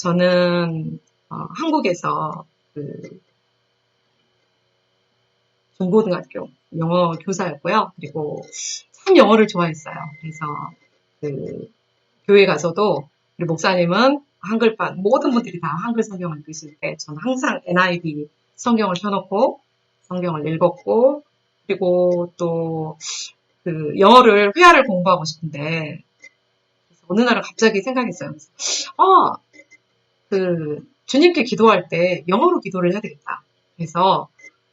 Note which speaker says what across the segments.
Speaker 1: 저는 어, 한국에서 그 중고등학교 영어 교사였고요. 그리고 참 영어를 좋아했어요. 그래서 그 교회 가서도 우리 목사님은 한글판 모든 분들이 다 한글 성경을 읽으실 때 저는 항상 NIV 성경을 펴놓고 성경을 읽었고 그리고 또 그 영어를 회화를 공부하고 싶은데 어느 날은 갑자기 생각했어요. 그래서 어, 그 주님께 기도할 때 영어로 기도를 해야 되겠다. 그래서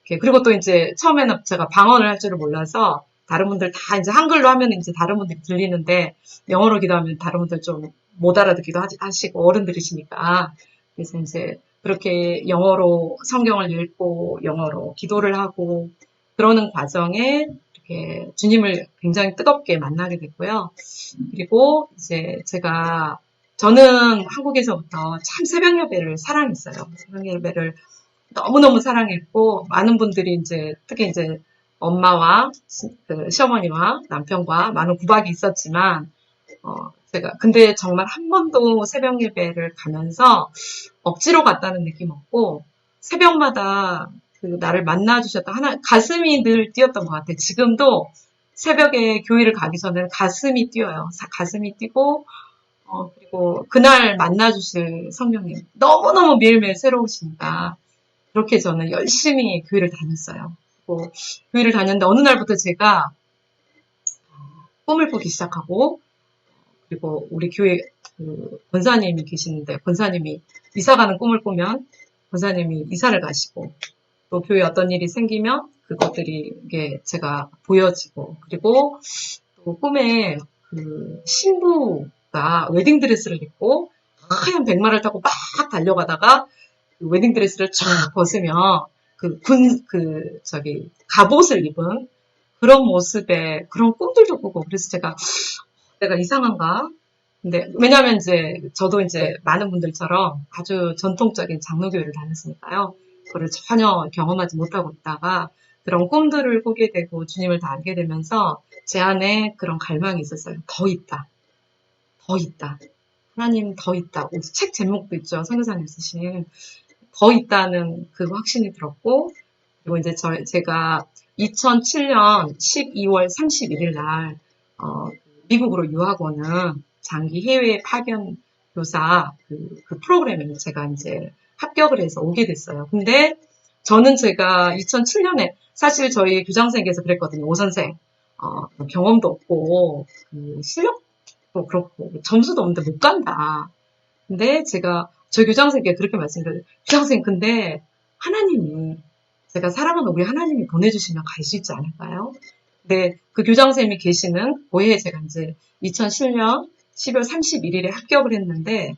Speaker 1: 그리고 또 이제 처음에는 제가 방언을 할 줄을 몰라서 다른 분들 다 이제 한글로 하면 이제 다른 분들이 들리는데 영어로 기도하면 다른 분들 좀 못 알아듣기도 하시고 어른들이시니까 그래서 이제 그렇게 영어로 성경을 읽고 영어로 기도를 하고 그러는 과정에 이렇게 주님을 굉장히 뜨겁게 만나게 됐고요. 그리고 이제 제가 저는 한국에서부터 참 새벽 예배를 사랑했어요. 새벽 예배를 너무너무 사랑했고 많은 분들이 이제 특히 이제 엄마와 시- 그 시어머니와 남편과 많은 구박이 있었지만 어, 제가 근데 정말 한 번도 새벽 예배를 가면서 억지로 갔다는 느낌 없고 새벽마다 그 나를 만나 주셨던 하나 가슴이 늘 뛰었던 것 같아요. 지금도 새벽에 교회를 가기 전에는 가슴이 뛰어요. 사- 가슴이 뛰고 어, 그리고 그날 만나 주실 성령님 너무너무 매일매일 새로우시니까 그렇게 저는 열심히 교회를 다녔어요. 그리고 교회를 다녔는데 어느 날부터 제가 꿈을 꾸기 시작하고 그리고 우리 교회 그 권사님이 계시는데 권사님이 이사 가는 꿈을 꾸면 권사님이 이사를 가시고 또 교회에 어떤 일이 생기면 그것들이 이게 제가 보여지고 그리고 또 꿈에 그 신부 가 웨딩드레스를 입고 하얀 백마를 타고 막 달려가다가 그 웨딩드레스를 쫙 벗으면 그 군, 그, 저기, 갑옷을 입은 그런 모습에 그런 꿈들도 꾸고 그래서 제가 내가 이상한가? 근데 왜냐면 이제 저도 이제 많은 분들처럼 아주 전통적인 장로교회를 다녔으니까요. 그걸 전혀 경험하지 못하고 있다가 그런 꿈들을 꾸게 되고 주님을 다 알게 되면서 제 안에 그런 갈망이 있었어요. 더 있다. 더 있다. 하나님 더 있다. 책 제목도 있죠. 선교사님 쓰신 더 있다는 그 확신이 들었고 그리고 이제 저, 제가 2007년 12월 31일 날 어, 미국으로 유학 오는 장기 해외 파견 교사 그, 그 프로그램에 제가 이제 합격을 해서 오게 됐어요. 근데 저는 제가 2007년에 사실 저희 교장선생님께서 그랬거든요. 오 선생 어, 경험도 없고 그 실력 도 그렇고 점수도 없는데 못 간다. 근데 제가 저희 교장 선생님께 그렇게 말씀드려요. 교장 선생님 근데 하나님이 제가 사랑하는 우리 하나님이 보내주시면 갈 수 있지 않을까요? 근데 그 교장 선생님이 계시는 고해에 제가 이제 2007년 12월 31일에 합격을 했는데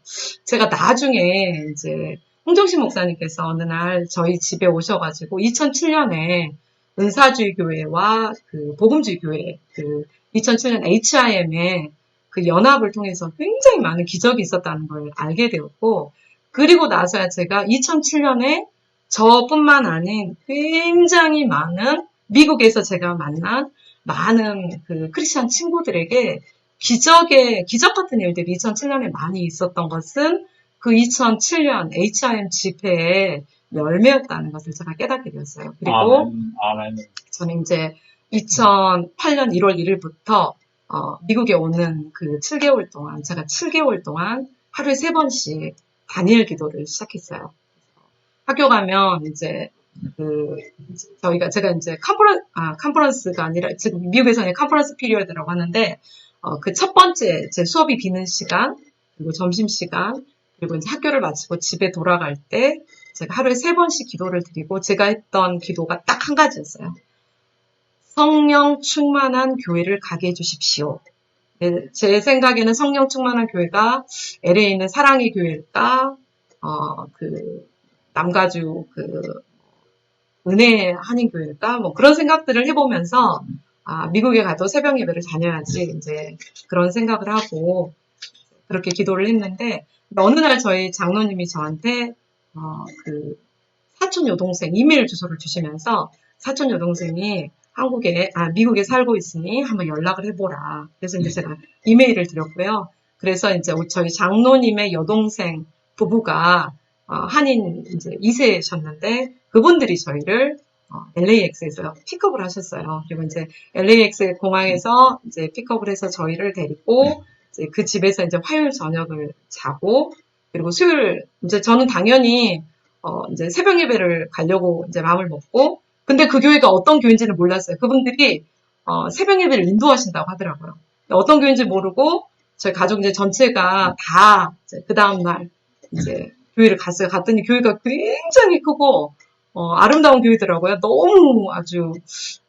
Speaker 1: 제가 나중에 이제 홍정신 목사님께서 어느 날 저희 집에 오셔가지고 2007년에 은사주의 교회와 그 복음주의 교회 그 2007년 HIM의 그 연합을 통해서 굉장히 많은 기적이 있었다는 걸 알게 되었고 그리고 나서야 제가 2007년에 저뿐만 아닌 굉장히 많은 미국에서 제가 만난 많은 그 크리스천 친구들에게 기적의 기적 같은 일들이 2007년에 많이 있었던 것은 그 2007년 HIM 집회의 열매였다는 것을 제가 깨닫게 되었어요. 그리고
Speaker 2: 아멘, 아멘.
Speaker 1: 저는 이제 2008년 1월 1일부터 어, 미국에 오는 그 7개월 동안 제가 7개월 동안 하루에 세 번씩 다니엘 기도를 시작했어요. 학교 가면 이제 그 저희가 제가 이제 컨퍼런 아 컨퍼런스가 아니라 지금 미국에서는 컨퍼런스 피리어드라고 하는데 어, 그 첫 번째 제 수업이 비는 시간 그리고 점심 시간 그리고 이제 학교를 마치고 집에 돌아갈 때 제가 하루에 세 번씩 기도를 드리고 제가 했던 기도가 딱 한 가지였어요. 성령 충만한 교회를 가게 해주십시오. 네, 제 생각에는 성령 충만한 교회가 LA에 있는 사랑의 교회일까, 어, 그, 남가주, 그, 은혜 한인 교회일까, 뭐 그런 생각들을 해보면서, 아, 미국에 가도 새벽 예배를 다녀야지, 이제 그런 생각을 하고, 그렇게 기도를 했는데, 어느 날 저희 장로님이 저한테, 어, 그, 사촌 여동생 이메일 주소를 주시면서, 사촌 여동생이 한국에, 아, 미국에 살고 있으니 한번 연락을 해보라. 그래서 이제 제가 이메일을 드렸고요. 그래서 이제 저희 장로님의 여동생 부부가 어, 한인 이제 2세셨는데 그분들이 저희를 어, LAX에서 픽업을 하셨어요. 그리고 이제 LAX 공항에서 이제 픽업을 해서 저희를 데리고 이제 그 집에서 이제 화요일 저녁을 자고 그리고 수요일 이제 저는 당연히 어, 이제 새벽 예배를 가려고 이제 마음을 먹고 근데 그 교회가 어떤 교회인지는 몰랐어요. 그분들이 어, 새벽 예배를 인도하신다고 하더라고요. 어떤 교회인지 모르고 저희 가족 이제 전체가 다 그 다음 날 이제 교회를 갔어요. 갔더니 교회가 굉장히 크고 어, 아름다운 교회더라고요. 너무 아주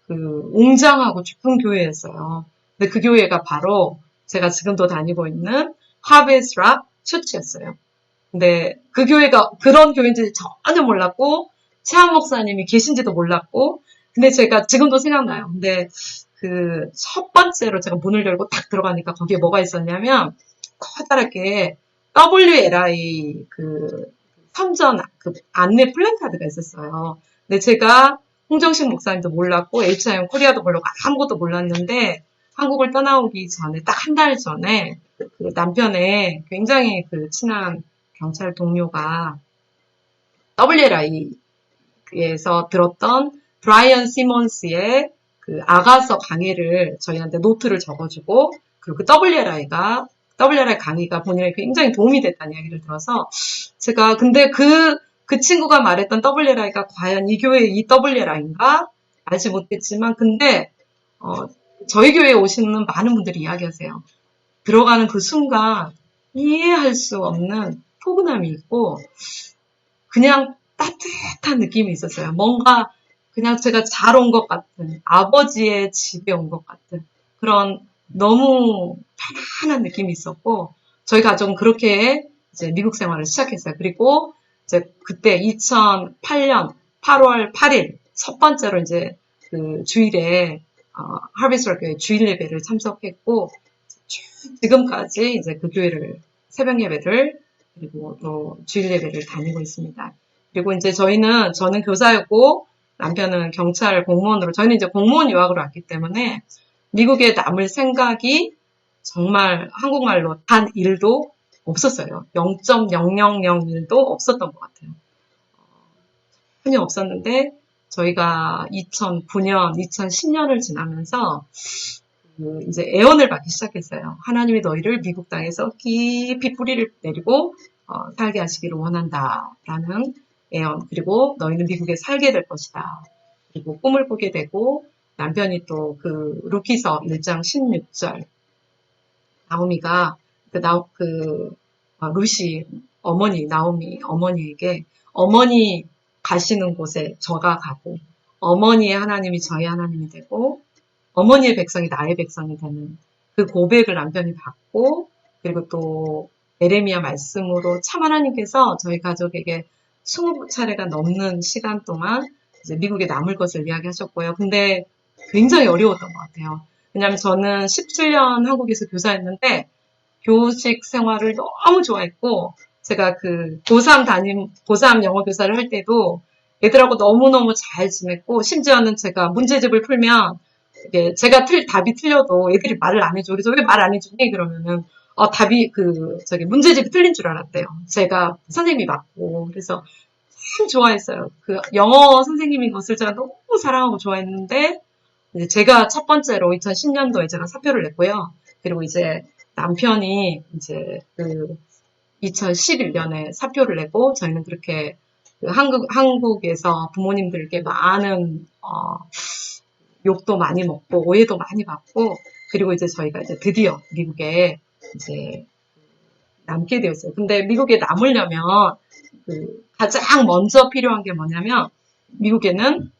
Speaker 1: 그 웅장하고 깊은 교회였어요. 근데 그 교회가 바로 제가 지금도 다니고 있는 하베스라 처치였어요. 근데 그 교회가 그런 교회인지 전혀 몰랐고 최한 목사님이 계신지도 몰랐고 근데 제가 지금도 생각나요. 근데 그 첫 번째로 제가 문을 열고 딱 들어가니까 거기에 뭐가 있었냐면 커다랗게 WLI 그 선전 그 안내 플랜카드가 있었어요. 근데 제가 홍정식 목사님도 몰랐고 HIM 코리아도 몰랐고 아무것도 몰랐는데 한국을 떠나오기 전에 딱 한 달 전에 그 남편의 굉장히 그 친한 경찰 동료가 WLI 에서 들었던 브라이언 시몬스의 그 아가서 강의를 저희한테 노트를 적어주고 그리고 그 WLI가 WLI 강의가 본인에게 굉장히 도움이 됐다는 이야기를 들어서 제가 근데 그, 그 친구가 말했던 WLI가 과연 이 교회의 이 WLI인가 알지 못했지만 근데 어, 저희 교회에 오시는 많은 분들이 이야기하세요. 들어가는 그 순간 이해할 수 없는 포근함이 있고 그냥 따뜻한 느낌이 있었어요. 뭔가 그냥 제가 잘 온 것 같은 아버지의 집에 온 것 같은 그런 너무 편안한 느낌이 있었고 저희 가족은 그렇게 이제 미국 생활을 시작했어요. 그리고 이제 그때 2008년 8월 8일 첫 번째로 이제 그 주일에 어, 하비스월 교회 주일 예배를 참석했고 쭉 지금까지 이제 그 교회를 새벽 예배를 그리고 또 주일 예배를 다니고 있습니다. 그리고 이제 저희는 저는 교사였고 남편은 경찰 공무원으로 저희는 이제 공무원 유학으로 왔기 때문에 미국에 남을 생각이 정말 한국말로 단 1도 없었어요. 0.0001도 없었던 것 같아요. 어, 전혀 없었는데 저희가 2009년, 2010년을 지나면서 그 이제 애원을 받기 시작했어요. 하나님이 너희를 미국 땅에서 깊이 뿌리를 내리고 어, 살게 하시기를 원한다라는 애원 그리고 너희는 미국에 살게 될 것이다. 그리고 꿈을 꾸게 되고 남편이 또그 루키서 1장 16절 나오미가 그, 나, 그 어, 루시 어머니 나오미 어머니에게 어머니 가시는 곳에 저가 가고 어머니의 하나님이 저희 하나님이 되고 어머니의 백성이 나의 백성이 되는 그 고백을 남편이 받고 그리고 또 에레미야 말씀으로 참 하나님께서 저희 가족에게 20차례가 넘는 시간 동안 이제 미국에 남을 것을 이야기하셨고요. 근데 굉장히 어려웠던 것 같아요. 왜냐하면 저는 17년 한국에서 교사했는데 교직 생활을 너무 좋아했고 제가 그 고3 담임 고3 영어 교사를 할 때도 애들하고 너무너무 잘 지냈고 심지어는 제가 문제집을 풀면 이게 제가 틀 답이 틀려도 애들이 말을 안 해줘. 그래서 왜 말 안 해주니? 그러면은 어, 답이 그 저기 문제집이 틀린 줄 알았대요. 제가 선생님이 맞고 그래서 참 좋아했어요. 그 영어 선생님인 것을 제가 너무 사랑하고 좋아했는데 이제 제가 첫 번째로 2010년도에 제가 사표를 냈고요. 그리고 이제 남편이 이제 그 2011년에 사표를 내고 저희는 그렇게 그 한국 한국에서 부모님들께 많은 어, 욕도 많이 먹고 오해도 많이 받고 그리고 이제 저희가 이제 드디어 미국에 이제 남게 되었어요. 근데 미국에 남으려면 그 가장 먼저 필요한 게 뭐냐면 미국에는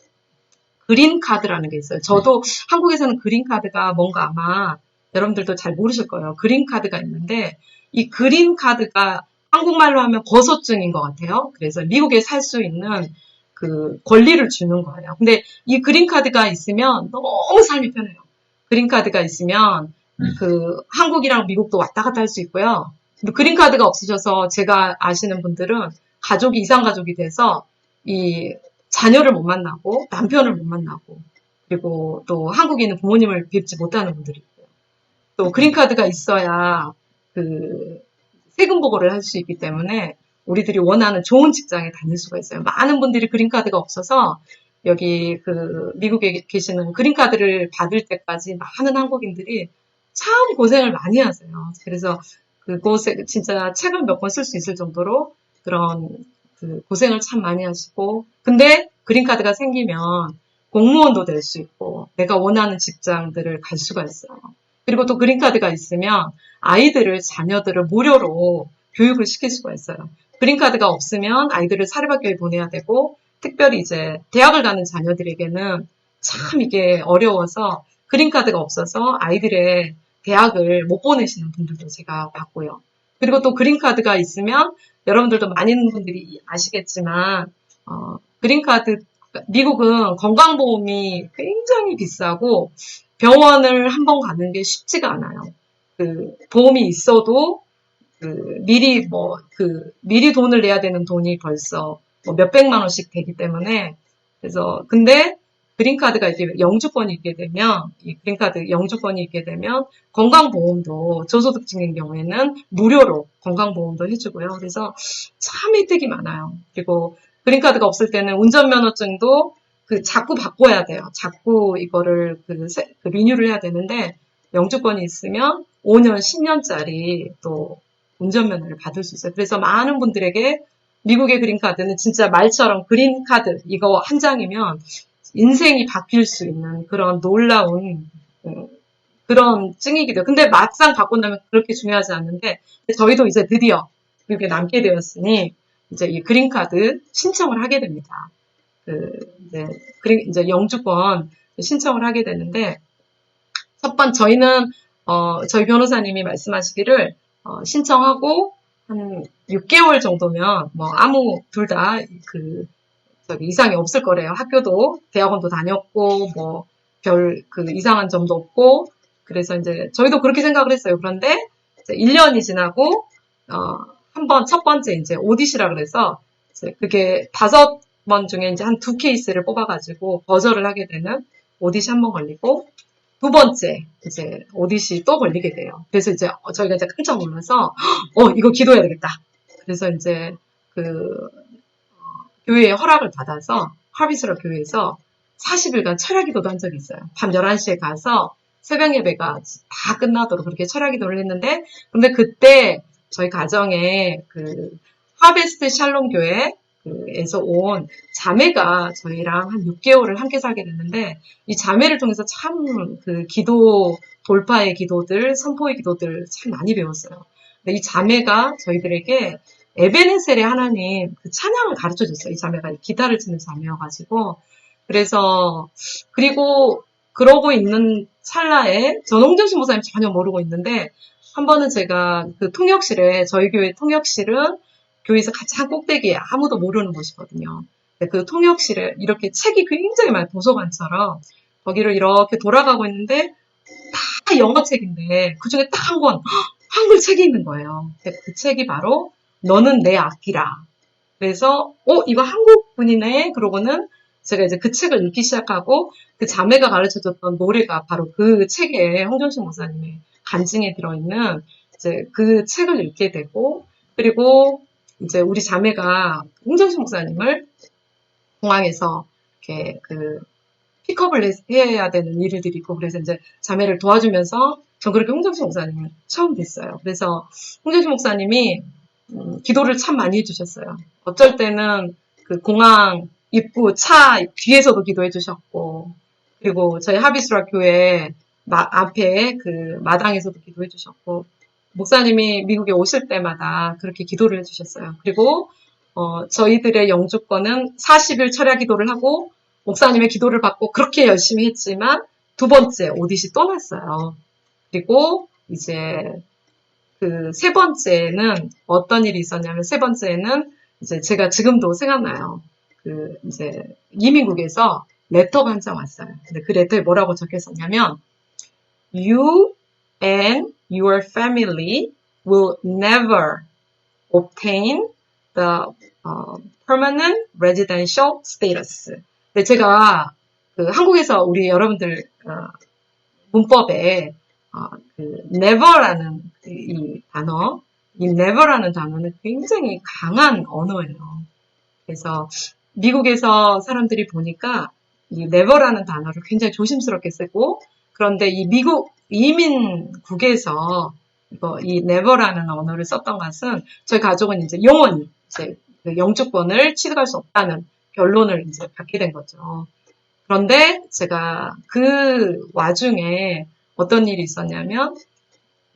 Speaker 1: 그린 카드라는 게 있어요. 저도 한국에서는 그린 카드가 뭔가 아마 여러분들도 잘 모르실 거예요. 그린 카드가 있는데 이 그린 카드가 한국말로 하면 거소증인 것 같아요. 그래서 미국에 살 수 있는 그 권리를 주는 거예요. 근데 이 그린 카드가 있으면 너무 삶이 편해요. 그린 카드가 있으면 그 한국이랑 미국도 왔다 갔다 할 수 있고요. 그린 카드가 없으셔서 제가 아시는 분들은 가족이 이상 가족이 돼서 이 자녀를 못 만나고 남편을 못 만나고 그리고 또 한국에 있는 부모님을 뵙지 못하는 분들이 있고요. 또 그린 카드가 있어야 그 세금 보고를 할 수 있기 때문에 우리들이 원하는 좋은 직장에 다닐 수가 있어요. 많은 분들이 그린카드가 없어서 여기 그 미국에 계시는 그린카드를 받을 때까지 많은 한국인들이 참 고생을 많이 하세요. 그래서 그곳에 진짜 책을 몇 권 쓸 수 있을 정도로 그런 그 고생을 참 많이 하시고 근데 그린카드가 생기면 공무원도 될 수 있고 내가 원하는 직장들을 갈 수가 있어요. 그리고 또 그린카드가 있으면 아이들을 자녀들을 무료로 교육을 시킬 수가 있어요. 그린카드가 없으면 아이들을 사립학교에 보내야 되고 특별히 이제 대학을 가는 자녀들에게는 참 이게 어려워서 그린카드가 없어서 아이들의 대학을 못 보내시는 분들도 제가 봤고요. 그리고 또 그린카드가 있으면 여러분들도 많은 분들이 아시겠지만 어, 그린카드 미국은 건강보험이 굉장히 비싸고 병원을 한 번 가는 게 쉽지가 않아요. 그 보험이 있어도 그 미리 뭐 그 미리 돈을 내야 되는 돈이 벌써 뭐 몇백만 원씩 되기 때문에 그래서 근데 그린카드가 이게 영주권이 있게 되면 이 그린카드 영주권이 있게 되면 건강보험도 저소득층인 경우에는 무료로 건강보험도 해주고요. 그래서 참 혜택이 많아요. 그리고 그린카드가 없을 때는 운전면허증도 그 자꾸 바꿔야 돼요. 자꾸 이거를 그, 세- 그 리뉴를 해야 되는데 영주권이 있으면 5년, 10년짜리 또 운전면허를 받을 수 있어요. 그래서 많은 분들에게 미국의 그린카드는 진짜 말처럼 그린카드 이거 한 장이면 인생이 바뀔 수 있는 그런 놀라운 음, 그런 증이기도 해요. 근데 막상 나면 그렇게 중요하지 않는데 저희도 이제 드디어 미국에 남게 되었으니 이제 이 그린카드 신청을 하게 됩니다. 그 이제 그린 이제 영주권 신청을 하게 되는데 첫 번 저희는 어, 저희 변호사님이 말씀하시기를 어, 신청하고 한 6개월 정도면 뭐 아무 둘 다 그 저기 이상이 없을 거래요. 학교도 대학원도 다녔고 뭐 별 그 이상한 점도 없고 그래서 이제 저희도 그렇게 생각을 했어요. 그런데 이제 1년이 지나고 어, 한 번 첫 번째 이제 오디시라 그래서 이제 그게 다섯 번 중에 이제 한 두 케이스를 뽑아가지고 거절을 하게 되는 오디시 한 번 걸리고 두 번째 이제 오디시 또 걸리게 돼요. 그래서 이제 어, 저희가 이제 깜짝 놀라서 어 이거 기도해야 되겠다. 그래서 이제 그 어, 교회의 허락을 받아서 하비스러 교회에서 40일간 철야 기도도 한 적이 있어요. 밤 11시에 가서 새벽 예배가 다 끝나도록 그렇게 철야 기도를 했는데 근데 그때 저희 가정에 그 하베스트 샬롬 교회에서 온 자매가 저희랑 한 6개월을 함께 살게 됐는데 이 자매를 통해서 참 그 기도 돌파의 기도들, 선포의 기도들 참 많이 배웠어요. 근데 이 자매가 저희들에게 에베네셀의 하나님 그 찬양을 가르쳐 줬어요. 이 자매가 기타를 치는 자매여가지고 그래서 그리고 그러고 있는 찰나에 전홍준 신목사님 전혀 모르고 있는데 한 번은 제가 그 통역실에 저희 교회 통역실은 교회에서 가장 꼭대기에 아무도 모르는 곳이거든요. 그 통역실에 이렇게 책이 굉장히 많아요. 도서관처럼 거기를 이렇게 돌아가고 있는데 다 영어 책인데 그 중에 딱 한 권 한글 책이 있는 거예요. 그 책이 바로 너는 내 아끼라. 그래서 어 이거 한국 분이네. 그러고는 제가 이제 그 책을 읽기 시작하고 그 자매가 가르쳐줬던 노래가 바로 그 책에 홍정식 목사님의 간증에 들어있는 이제 그 책을 읽게 되고 그리고 이제 우리 자매가 홍정식 목사님을 공항에서 이렇게 그 픽업을 해- 해야 되는 일들이 있고 그래서 이제 자매를 도와주면서 전 그렇게 홍정식 목사님을 처음 뵀어요. 그래서 홍정식 목사님이 음, 기도를 참 많이 해주셨어요. 어쩔 때는 그 공항 입구 차 뒤에서도 기도해 주셨고 그리고 저희 하비스라 교회 마- 앞에 그 마당에서도 기도해 주셨고 목사님이 미국에 오실 때마다 그렇게 기도를 해 주셨어요. 그리고 어, 저희들의 영주권은 40일 철야 기도를 하고 목사님의 기도를 받고 그렇게 열심히 했지만 두 번째 오디시 또 났어요. 그리고 이제 그 세 번째는 어떤 일이 있었냐면 세 번째는 이제 제가 지금도 생각나요. 그 이제 이민국에서 레터가 한 장 왔어요. 근데 그 레터에 뭐라고 적혀 있었냐면 You and your family will never obtain the uh, permanent residential status. 근데 제가 그 한국에서 우리 여러분들 어, 문법에 어, 그 never라는 그이 단어 이 never라는 단어는 굉장히 강한 언어예요. 그래서 미국에서 사람들이 보니까 이 never라는 단어를 굉장히 조심스럽게 쓰고 그런데 이 미국 이민국에서 이거 이 never라는 언어를 썼던 것은 저희 가족은 이제 영원히 이제 그 영주권을 취득할 수 없다는 결론을 이제 받게 된 거죠. 그런데 제가 그 와중에 어떤 일이 있었냐면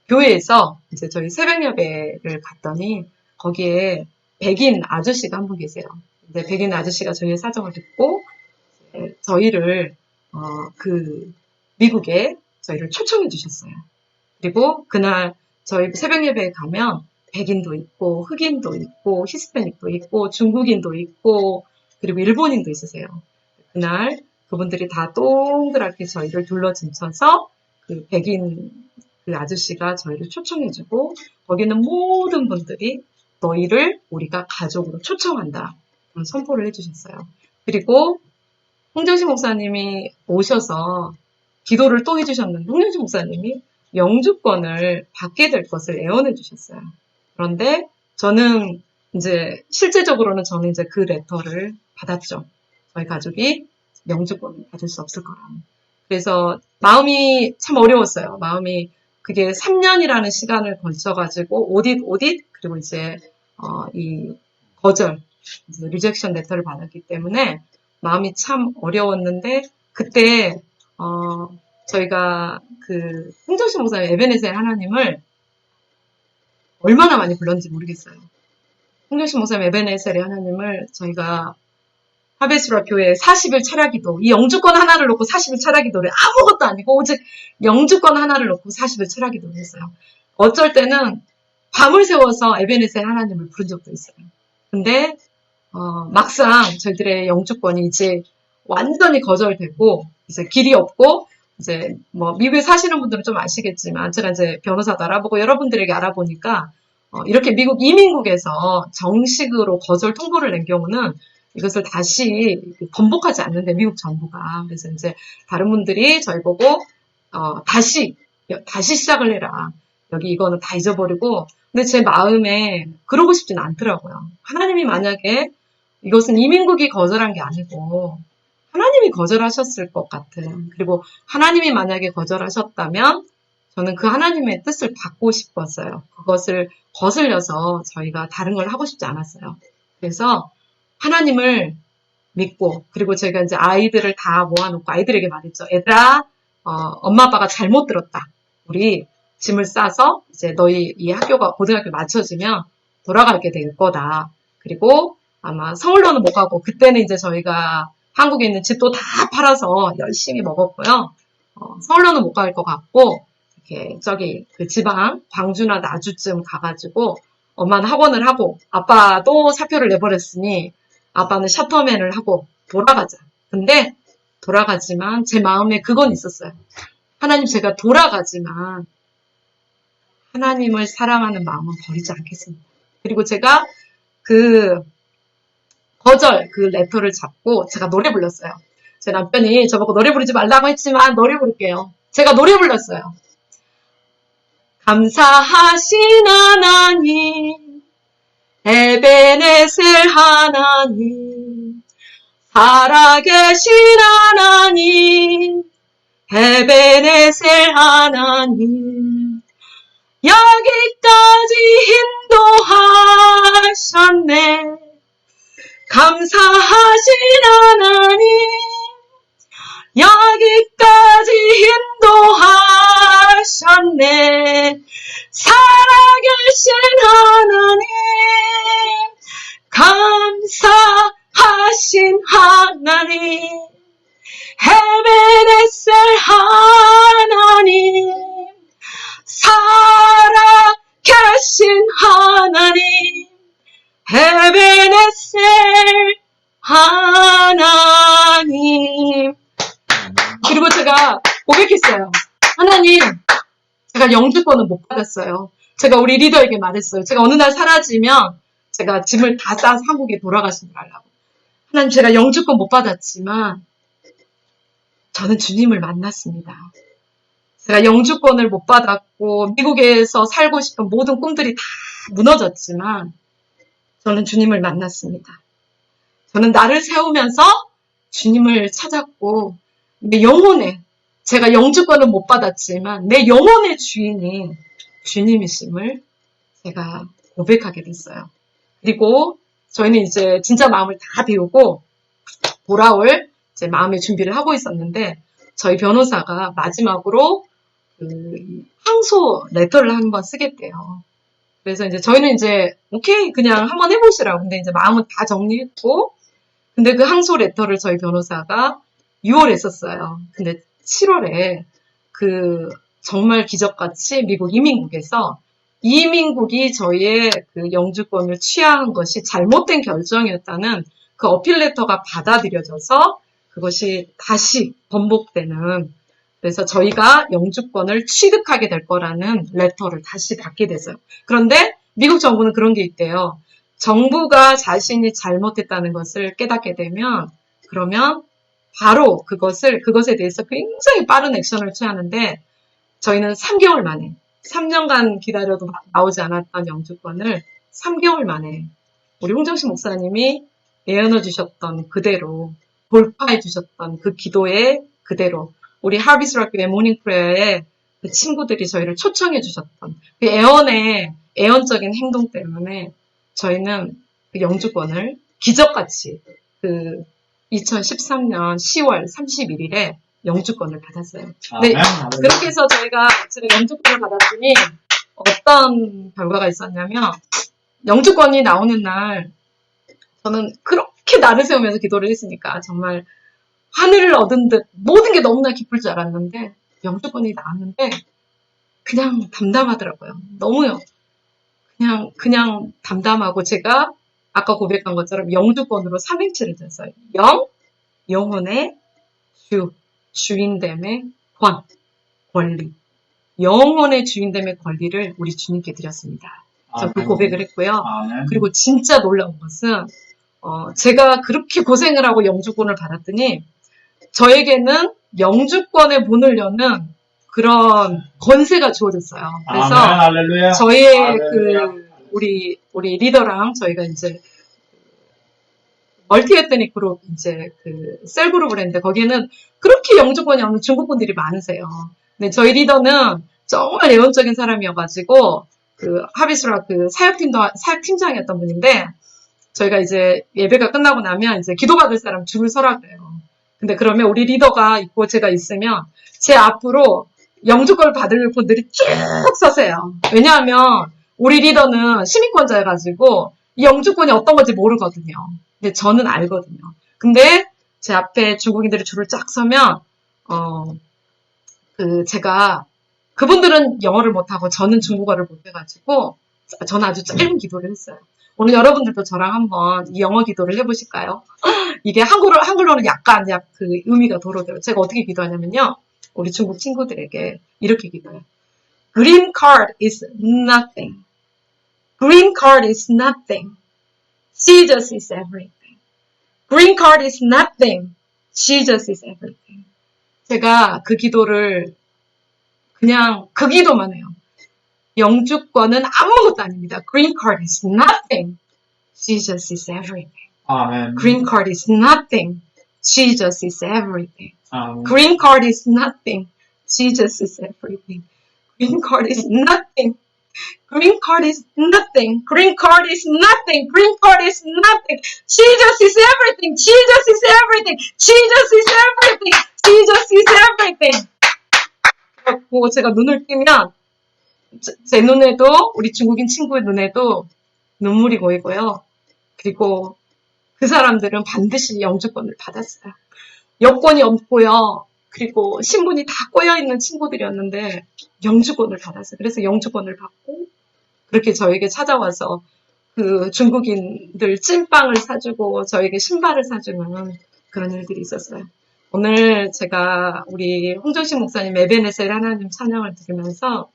Speaker 1: 교회에서 이제 저희 새벽 예배를 갔더니 거기에 백인 아저씨가 한 분 계세요. 근데 백인 아저씨가 저희의 사정을 듣고 저희를 어, 그 미국에 저희를 초청해 주셨어요. 그리고 그날 저희 새벽 예배에 가면 백인도 있고 흑인도 있고 히스패닉도 있고 중국인도 있고 그리고 일본인도 있으세요. 그날 그분들이 다 동그랗게 저희를 둘러짐쳐서 그 백인 그 아저씨가 저희를 초청해주고 거기는 모든 분들이 너희를 우리가 가족으로 초청한다. 그런 선포를 해주셨어요. 그리고 홍정식 목사님이 오셔서 기도를 또 해주셨는데 홍정식 목사님이 영주권을 받게 될 것을 애원해 주셨어요. 그런데 저는 이제 실제적으로는 저는 이제 그 레터를 받았죠. 저희 가족이 영주권을 받을 수 없을 거라는. 그래서 마음이 참 어려웠어요. 마음이 그게 3년이라는 시간을 걸쳐가지고 오딧 오딧 그리고 이제 어, 이 거절 이제 리젝션 레터를 받았기 때문에 마음이 참 어려웠는데 그때 어, 저희가 그 홍정신 목사님 에베네셀 하나님을 얼마나 많이 불렀는지 모르겠어요. 홍정신 목사님 에베네셀의 하나님을 저희가 하베스라 교회 40일 차라기도 이 영주권 하나를 놓고 40일 차라기도를 아무것도 아니고 오직 영주권 하나를 놓고 40일 차라기도를 했어요. 어쩔 때는 밤을 새워서 에베네셀 하나님을 부른 적도 있어요. 근데 어, 막상 저희들의 영주권이 이제 완전히 거절되고 이제 길이 없고 이제 뭐 미국에 사시는 분들은 좀 아시겠지만 제가 이제 변호사도 알아보고 여러분들에게 알아보니까 어, 이렇게 미국 이민국에서 정식으로 거절 통보를 낸 경우는 이것을 다시 번복하지 않는데 미국 정부가. 그래서 이제 다른 분들이 저희 보고 어, 다시 다시 시작을 해라. 여기 이거는 다 잊어버리고. 근데 제 마음에 그러고 싶진 않더라고요. 하나님이 만약에 이것은 이민국이 거절한 게 아니고 하나님이 거절하셨을 것 같은 그리고 하나님이 만약에 거절하셨다면 저는 그 하나님의 뜻을 받고 싶었어요. 그것을 거슬려서 저희가 다른 걸 하고 싶지 않았어요. 그래서 하나님을 믿고 그리고 제가 이제 아이들을 다 모아놓고 아이들에게 말했죠. 얘들아, 어, 엄마 아빠가 잘못 들었다. 우리 짐을 싸서 이제 너희 이 학교가 고등학교 맞춰지면 돌아가게 될 거다. 그리고 아마 서울로는 못 가고 그때는 이제 저희가 한국에 있는 집도 다 팔아서 열심히 먹었고요. 어, 서울로는 못 갈 것 같고 이렇게 저기 그 지방 광주나 나주쯤 가가지고 엄마는 학원을 하고 아빠도 사표를 내버렸으니 아빠는 샤터맨을 하고 돌아가자. 근데 돌아가지만 제 마음에 그건 있었어요. 하나님 제가 돌아가지만 하나님을 사랑하는 마음은 버리지 않겠습니다. 그리고 제가 그 거절 그 레터를 잡고 제가 노래 불렀어요. 제 남편이 저보고 노래 부르지 말라고 했지만 노래 부를게요. 제가 노래 불렀어요. 감사하신 하나님 에베네셀 하나님, 살아계신 하나님, 에베네셀 하나님, 여기까지 인도하셨네. 감사하신 하나님, 여기까지 인도하셨네. 살아계신 하나님, 제가 우리 리더에게 말했어요. 제가 어느 날 사라지면 제가 짐을 다 싸서 한국에 돌아가신 줄 알라고. 하나님 제가 영주권 못 받았지만 저는 주님을 만났습니다. 제가 영주권을 못 받았고 미국에서 살고 싶은 모든 꿈들이 다 무너졌지만 저는 주님을 만났습니다. 저는 나를 세우면서 주님을 찾았고 내 영혼에 제가 영주권을 못 받았지만 내 영혼의 주인이 주님이심을 제가 고백하게 됐어요. 그리고 저희는 이제 진짜 마음을 다 비우고 돌아올 제 마음의 준비를 하고 있었는데 저희 변호사가 마지막으로 그 항소 레터를 한번 쓰겠대요. 그래서 이제 저희는 이제 오케이 그냥 한번 해보시라고 근데 이제 마음은 다 정리했고 근데 그 항소 레터를 저희 변호사가 6월에 썼어요. 근데 7월에 그 정말 기적같이 미국 이민국에서 이민국이 저희의 그 영주권을 취하한 것이 잘못된 결정이었다는 그 어필 레터가 받아들여져서 그것이 다시 번복되는 그래서 저희가 영주권을 취득하게 될 거라는 레터를 다시 받게 됐어요. 그런데 미국 정부는 그런 게 있대요. 정부가 자신이 잘못했다는 것을 깨닫게 되면 그러면 바로 그것을 그것에 대해서 굉장히 빠른 액션을 취하는데 저희는 3개월 만에 3년간 기다려도 나오지 않았던 영주권을 3개월 만에 우리 홍정식 목사님이 예언해 주셨던 그대로 돌파해 주셨던 그 기도에 그대로 우리 하비스락 교회 모닝 프레어의 그 친구들이 저희를 초청해 주셨던 그 애언의 애언적인 행동 때문에 저희는 그 영주권을 기적같이 그 2013년 10월 31일에 영주권을 받았어요. 네,
Speaker 2: 아멘.
Speaker 1: 그렇게 해서 저희가 제가 영주권을 받았더니 어떤 결과가 있었냐면 영주권이 나오는 날 저는 그렇게 나를 세우면서 기도를 했으니까 정말 하늘을 얻은 듯 모든 게 너무나 기쁠 줄 알았는데 영주권이 나왔는데 그냥 담담하더라고요. 너무요. 그냥 그냥 담담하고 제가 아까 고백한 것처럼 영주권으로 삼행치를 졌어요. 영 영혼의 주 주인됨의 권 권리 영혼의 주인됨의 권리를 우리 주님께 드렸습니다. 저그
Speaker 2: 아멘.
Speaker 1: 고백을 했고요.
Speaker 2: 아멘.
Speaker 1: 그리고 진짜 놀라운 것은 어, 제가 그렇게 고생을 하고 영주권을 받았더니 저에게는 영주권의 문을 여는 그런 권세가 주어졌어요. 그래서.
Speaker 2: 할렐루야.
Speaker 1: 저의
Speaker 2: 할렐루야.
Speaker 1: 그 우리 우리 리더랑 저희가 이제 멀티 에트닉 그룹 이제 그 셀 그룹을 했는데 거기에는 그렇게 영주권이 없는 중국 분들이 많으세요. 근데 저희 리더는 정말 예언적인 사람이어가지고 그 하비수라 그 사역팀도 사역 팀장이었던 분인데 저희가 이제 예배가 끝나고 나면 이제 기도받을 사람 줄을 서라 그래요. 근데 그러면 우리 리더가 있고 제가 있으면 제 앞으로 영주권을 받을 분들이 쭉 서세요. 왜냐하면 우리 리더는 시민권자여가지고 이 영주권이 어떤 건지 모르거든요. 근데 저는 알거든요. 근데 제 앞에 중국인들이 줄을 쫙 서면 어, 그 제가 그분들은 영어를 못하고 저는 중국어를 못해가지고 저는 아주 짧은 기도를 했어요. 오늘 여러분들도 저랑 한번 이 영어 기도를 해보실까요? 이게 한글로, 한글로는 약간 약 그 의미가 도로돼요. 제가 어떻게 기도하냐면요. 우리 중국 친구들에게 이렇게 기도해요. Green card is nothing. Green card is nothing. Jesus is everything. Green card is nothing. Jesus is everything. 제가 그 기도를 그냥 그 기도만 해요. 영주권은 아무것도 아닙니다. Green card is nothing. Jesus is everything.
Speaker 2: 아멘.
Speaker 1: Green card is nothing. Jesus is everything.
Speaker 2: 아멘.
Speaker 1: Green card is nothing. Jesus is everything. Green card is nothing. Green card is nothing. Green card is nothing. Green card is nothing. Jesus is everything. Jesus is everything. Jesus is everything. Jesus is everything. 그래갖고 제가 눈을 뜨면 제, 제 눈에도 우리 중국인 친구의 눈에도 눈물이 고이고요. 그리고 그 사람들은 반드시 영주권을 받았어요. 여권이 없고요. 그리고 신분이 다 꼬여있는 친구들이었는데 영주권을 받았어요. 그래서 영주권을 받고 그렇게 저에게 찾아와서 그 중국인들 찐빵을 사주고 저에게 신발을 사주는 그런 일들이 있었어요. 오늘 제가 우리 홍정식 목사님 에베네셀 하나님 찬양을 들으면서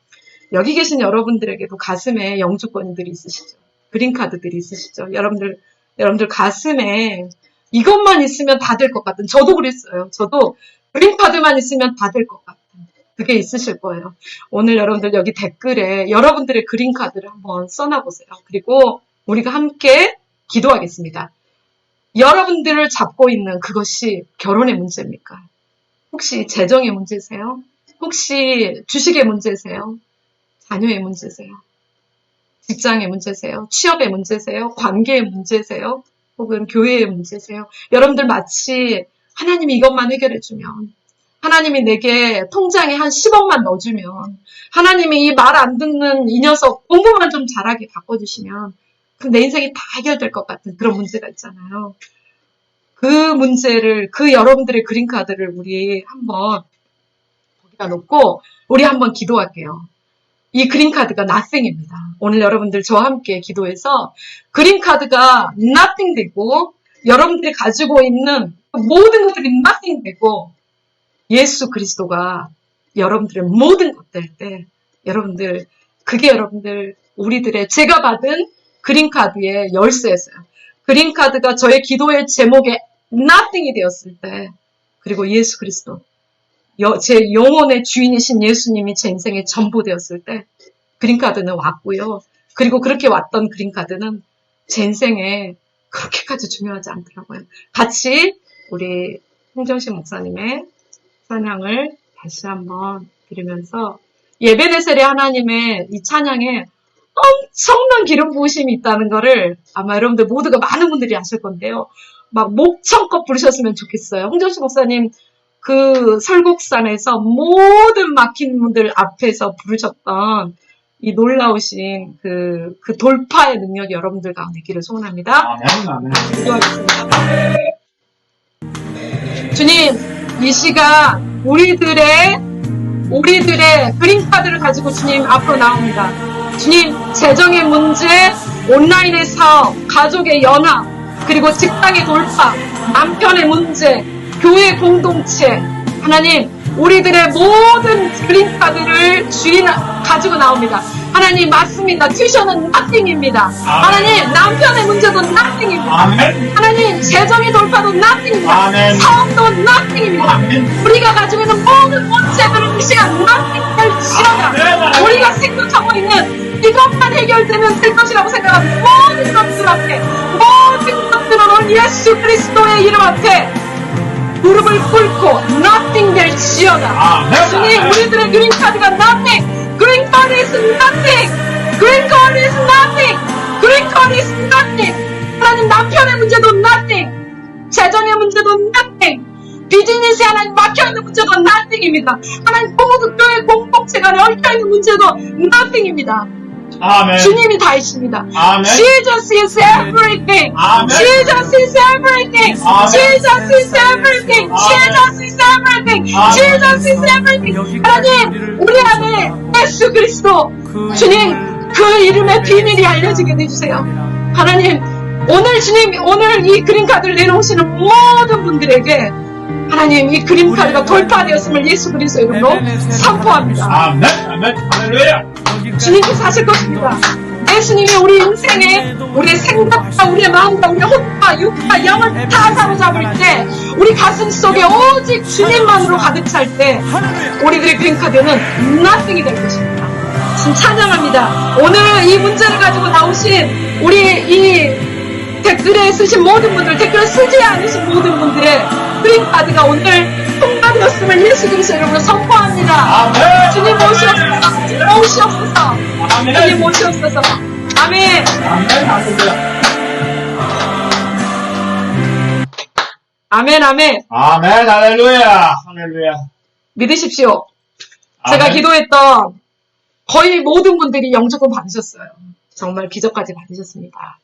Speaker 1: 여기 계신 여러분들에게도 가슴에 영주권들이 있으시죠. 그린카드들이 있으시죠. 여러분들, 여러분들 가슴에 이것만 있으면 다 될 것 같은, 저도 그랬어요. 저도 그린카드만 있으면 다 될 것 같은. 그게 있으실 거예요. 오늘 여러분들 여기 댓글에 여러분들의 그린카드를 한번 써놔보세요. 그리고 우리가 함께 기도하겠습니다. 여러분들을 잡고 있는 그것이 결혼의 문제입니까? 혹시 재정의 문제세요? 혹시 주식의 문제세요? 자녀의 문제세요? 직장의 문제세요? 취업의 문제세요? 관계의 문제세요? 혹은 교회의 문제세요? 여러분들 마치 하나님이 이것만 해결해주면 하나님이 내게 통장에 한 10억만 넣어주면 하나님이 이 말 안 듣는 이 녀석 공부만 좀 잘하게 바꿔주시면 그럼 내 인생이 다 해결될 것 같은 그런 문제가 있잖아요. 그 문제를 그 여러분들의 그린카드를 우리 한번 거기다 놓고 우리 한번 기도할게요. 이 그린카드가 nothing입니다. 오늘 여러분들 저와 함께 기도해서 그린카드가 nothing 되고 여러분들이 가지고 있는 모든 것들이 nothing 되고 예수 그리스도가 여러분들의 모든 것될때 여러분들 그게 여러분들 우리들의 제가 받은 그린카드의 열쇠였어요. 그린카드가 저의 기도의 제목에 nothing이 되었을 때 그리고 예수 그리스도 여- 제 영혼의 주인이신 예수님이 제 인생의 전부 되었을 때 그린카드는 왔고요. 그리고 그렇게 왔던 그린카드는 제 인생에 그렇게까지 중요하지 않더라고요. 같이 우리 홍정식 목사님의 찬양을 다시 한번 드리면서 예배네셀의 하나님의 이 찬양에 엄청난 기름 부으심이 있다는 거를 아마 여러분들 모두가 많은 분들이 아실 건데요. 막 목청껏 부르셨으면 좋겠어요. 홍정식 목사님 그 설국산에서 모든 막힌 분들 앞에서 부르셨던 이 놀라우신 그, 그 돌파의 능력이 여러분들 가운데 있기를 소원합니다.
Speaker 2: 아멘.
Speaker 1: 기도하겠습니다. 주님, 이 시간 우리들의 우리들의 그린카드를 가지고 주님 앞으로 나옵니다. 주님, 재정의 문제, 온라인의 사업, 가족의 연합, 그리고 직장의 돌파, 남편의 문제, 교회 공동체, 하나님, 우리들의 모든 그린 카드를 주인 가지고 나옵니다. 하나님, 맞습니다. 튜션은 nothing입니다. 하나님, 남편의 문제도 nothing입니다.
Speaker 2: 아멘.
Speaker 1: 하나님, 재정의 돌파도 nothing입니다.
Speaker 2: 아멘.
Speaker 1: 사업도 nothing입니다.
Speaker 2: 아멘.
Speaker 1: 우리가 가지고 있는 모든 문제들은 이 시간 nothing을 지어다.
Speaker 2: 아멘.
Speaker 1: 우리가 생각하고 있는 이것만 해결되면 될 것이라고 생각하는 모든 것들 앞에 모든 것들은 예수 그리스도의 이름 앞에 무릎을 꿇고 nothing 될 지어다. 주님, 우리들의 그린 카드가 nothing. Green card is nothing. Green card is nothing. Green card is nothing. 하나님 남편의 문제도 nothing. 재정의 문제도 nothing. 비즈니스에 하나님 막혀있는 문제도 nothing입니다. 하나님 공동교회 공동체 간에 얽혀있는 문제도 nothing입니다.
Speaker 2: 아멘.
Speaker 1: 주님이 다이십니다.
Speaker 2: 아멘.
Speaker 1: Jesus is everything.
Speaker 2: 아멘.
Speaker 1: Jesus is everything.
Speaker 2: 아멘.
Speaker 1: Jesus is everything. Jesus is everything.
Speaker 2: 아멘.
Speaker 1: Jesus is everything. 하나님, 우리 안에 예수 그리스도 주님 그 이름의 비밀이 알려지게 해주세요. 하나님, 오늘 주님 오늘 이 그린카드를 내놓으시는 모든 분들에게 하나님 이 그린카드가 돌파되었음을 예수 그리스도 이름으로 선포합니다.
Speaker 2: 아멘. 아멘. 할렐루야.
Speaker 1: 주님께서 하실 것입니다. 예수님이 우리 인생에 우리의 생각과 우리의 마음과 우리의 혼과 육과 영을 다 사로잡을 때 우리 가슴 속에 오직 주님만으로 가득 찰 때 우리들의 그린카드는 nothing이 될 것입니다. 지금 찬양합니다. 오늘 이 문제를 가지고 나오신 우리 이 댓글에 쓰신 모든 분들, 댓글을 쓰지 않으신 모든 분들의 그린 카드가 오늘 통과되었음을 예수 그리스도 이름으로 선포합니다.
Speaker 2: 아멘.
Speaker 1: 주님 모시옵소서. 주님 모시옵소서. 주님
Speaker 2: 아멘.
Speaker 1: 모시옵소서. 아멘.
Speaker 2: 아멘. 할렐루야.
Speaker 1: 아멘, 아멘.
Speaker 2: 아멘. 할렐루야. 할렐루야.
Speaker 1: 믿으십시오. 제가
Speaker 2: 아멘.
Speaker 1: 기도했던 거의 모든 분들이 영주권 받으셨어요. 정말 기적까지 받으셨습니다.